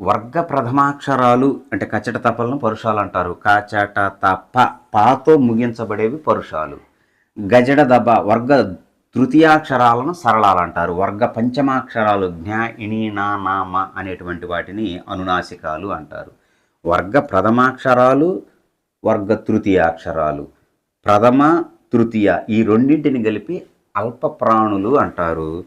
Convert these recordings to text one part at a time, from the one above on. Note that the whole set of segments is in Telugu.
వర్గ ప్రథమాక్షరాలు అంటే కచట తపలను పరుషాలు అంటారు. కాచట తప పాతో ముగించబడేవి పరుషాలు. గజడ దబ వర్గ తృతీయాక్షరాలను సరళాలు అంటారు. వర్గ పంచమాక్షరాలు జ్ఞా ఇణి నా నామ అనేటువంటి వాటిని అనునాసికాలు అంటారు. వర్గ ప్రథమాక్షరాలు వర్గ తృతీయాక్షరాలు. ప్రథమ తృతీయ ఈ రెండింటిని కలిపి అల్ప ప్రాణులు అంటారు.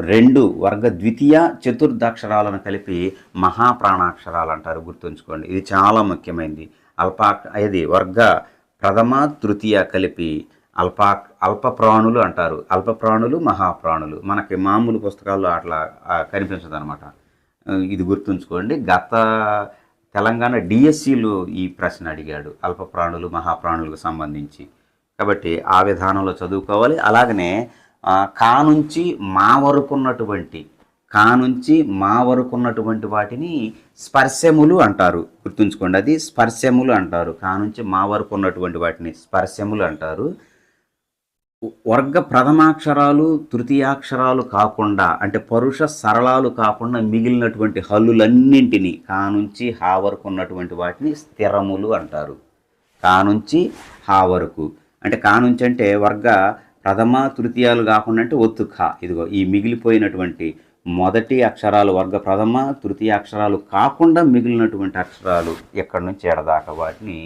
రెండు వర్గ ద్వితీయ చతుర్థాక్షరాలను కలిపి మహాప్రాణాక్షరాలు అంటారు గుర్తుంచుకోండి. ఇది చాలా ముఖ్యమైనది అల్పా ఇది వర్గ ప్రథమ తృతీయ కలిపి అల్పా అల్ప ప్రాణులు అంటారు. అల్ప ప్రాణులు మహాప్రాణులు. మనకి మామూలు పుస్తకాల్లో అట్లా కనిపించదు అనమాట ఇది గుర్తుంచుకోండి. గత తెలంగాణ డిఎస్సిలో ఈ ప్రశ్న అడిగాడు. అల్ప ప్రాణులు మహాప్రాణులకు సంబంధించి. కాబట్టి ఆ విధానంలో చదువుకోవాలి. అలాగనే కా నుంచి మా వరకు ఉన్నటువంటి కా నుంచి మా వరకు ఉన్నటువంటి వాటిని స్పర్శములు అంటారు. గుర్తుంచుకోండి అది స్పర్శములు అంటారు. కా నుంచి మా వరకు ఉన్నటువంటి వాటిని స్పర్శములు అంటారు. వర్గ ప్రథమాక్షరాలు తృతీయాక్షరాలు కాకుండా అంటే పరుష సరళాలు కాకుండా మిగిలినటువంటి హల్లులన్నింటినీ కా నుంచి హా వరకు ఉన్నటువంటి వాటిని స్థిరములు అంటారు. కా నుంచి హా వరకు. అంటే కా నుంచి అంటే వర్గ ప్రథమ తృతీయాలు కాకుండా అంటే ఒత్తు ఖ ఇదిగో ఈ మిగిలిపోయినటువంటి మొదటి అక్షరాలు వర్గ ప్రథమ తృతీయ అక్షరాలు కాకుండా మిగిలినటువంటి అక్షరాలు ఎక్కడి నుంచి ఎడదాకా వాటిని